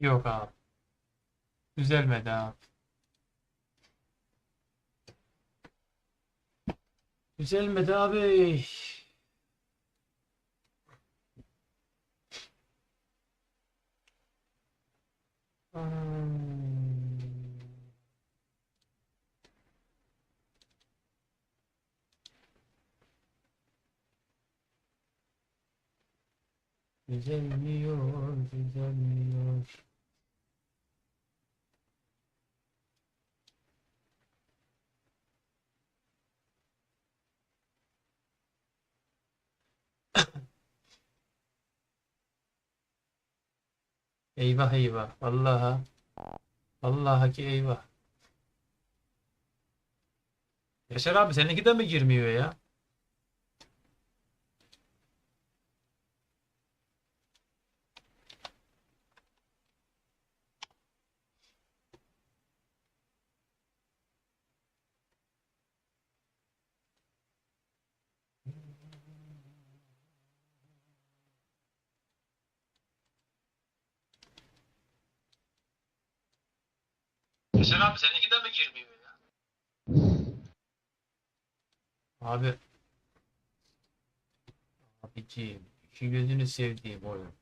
Yok abi. Düzelmedi abi. Düzelmedi abi. Hmm. Düzelmiyor, düzelmiyor. Eyvah eyvah. Vallahi. Vallahi ki eyvah. Yaşar abi seninki de mi girmiyor ya? Yaşar abi seninki de mi girmiyor ya? Abi. Abiciğim. iki gözünü sevdiğim oyun.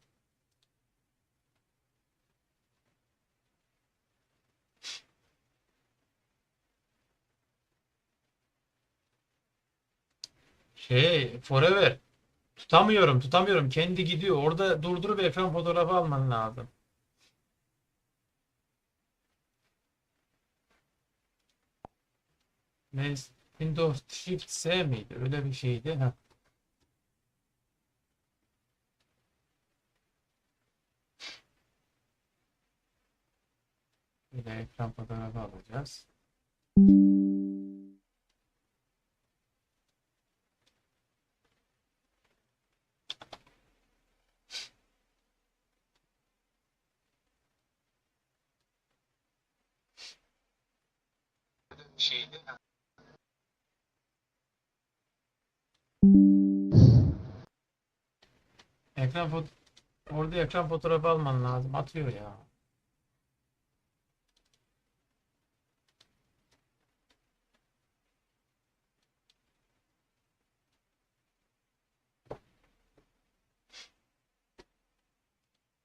Şey, Forever. Tutamıyorum, tutamıyorum. Kendi gidiyor. Orada durdurup ekran fotoğrafı alman lazım. Windows Shift S miydi? Öyle bir şeydi. Ha. Bir de ekran fotoğrafı alacağız. Şeydi. Ekran foto Orada ekran fotoğrafı alman lazım. Atıyor ya.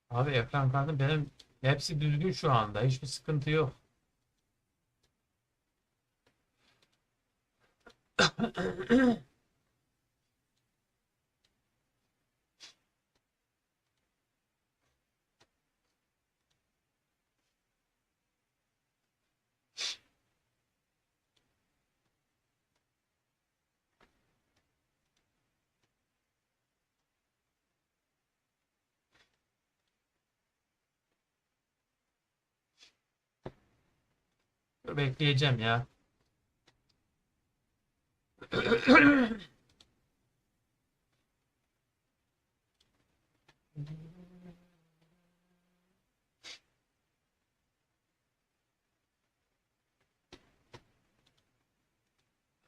Abi ekran kartı benim hepsi düzgün şu anda. Hiçbir sıkıntı yok. Bekleyeceğim ya.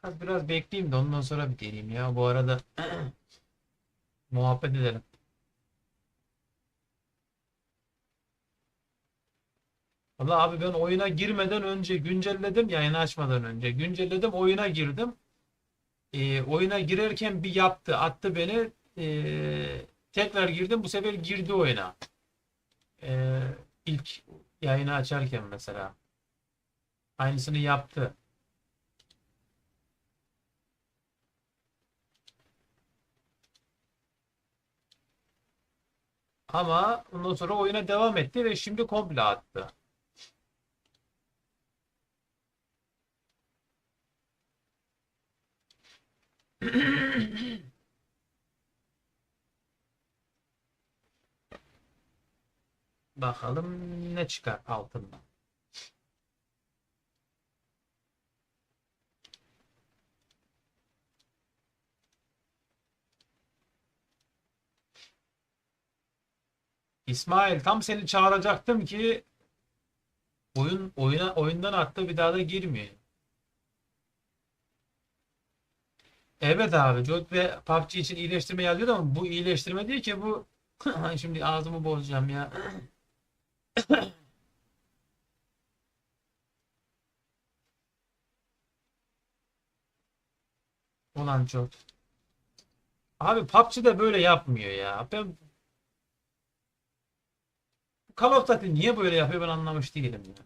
Biraz, biraz bekleyeyim de ondan sonra bir deneyeyim ya. Bu arada muhabbet edelim. Valla abi ben oyuna girmeden önce güncelledim yayını açmadan önce güncelledim oyuna girdim. Ee, oyuna girerken bir yaptı attı beni Ee, tekrar girdim bu sefer girdi oyuna. Ee, ilk yayını açarken mesela aynısını yaptı. Ama ondan sonra oyuna devam etti ve şimdi komple attı. Bakalım ne çıkar altından. İsmail tam seni çağıracaktım ki oyun oyuna oyundan attı bir daha da girmiyor. Evet abi Jot ve PUBG için iyileştirme yazıyor ama bu iyileştirme değil ki bu şimdi ağzımı bozacağım ya. Ulan çok. Abi PUBG de böyle yapmıyor ya. Ben Call of Duty niye böyle yapıyor ben anlamış değilim ya.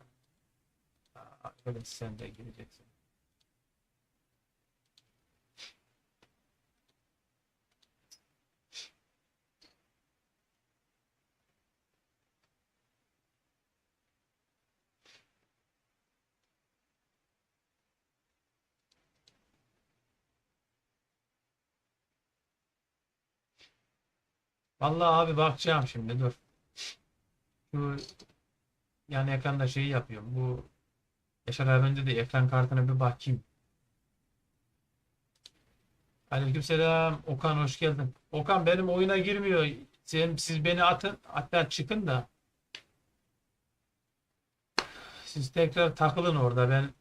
Öyle sen de gireceksin. Vallahi abi bakacağım şimdi dur. Şu yani ekranda şeyi yapıyorum. Bu Yaşar abi önce de ekran kartına bir bakayım. Aleykümselam. Okan hoş geldin. Okan benim oyuna girmiyor. Sen, siz beni atın. Hatta çıkın da. Siz tekrar takılın orada. Ben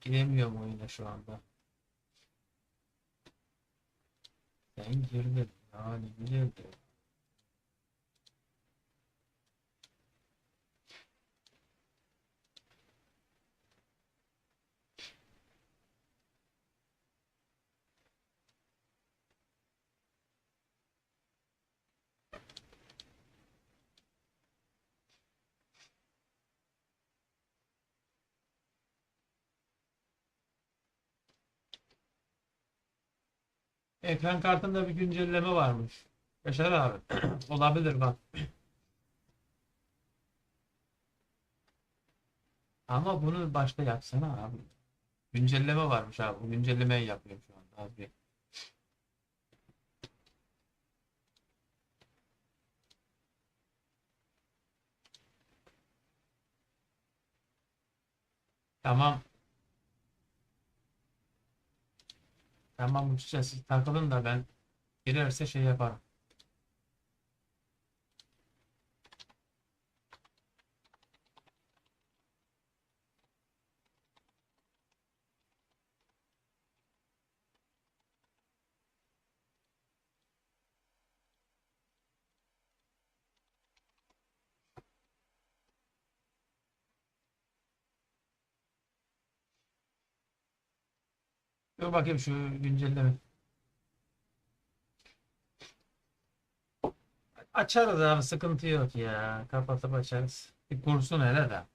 giremiyorum oyuna şu anda. Sen girdin. Yani girdin. Ekran kartında bir güncelleme varmış. Yaşar abi. Olabilir bak. Ama bunu başta yapsana abi. Güncelleme varmış abi. Bu güncellemeyi yapıyorum şu anda abi. Tamam. Tamam uçacağız. Takılın da ben girerse şey yaparım. Dur bakayım şu güncelleme. Açarız abi sıkıntı yok ya. Kapatıp açarız. Bir kursun hele de.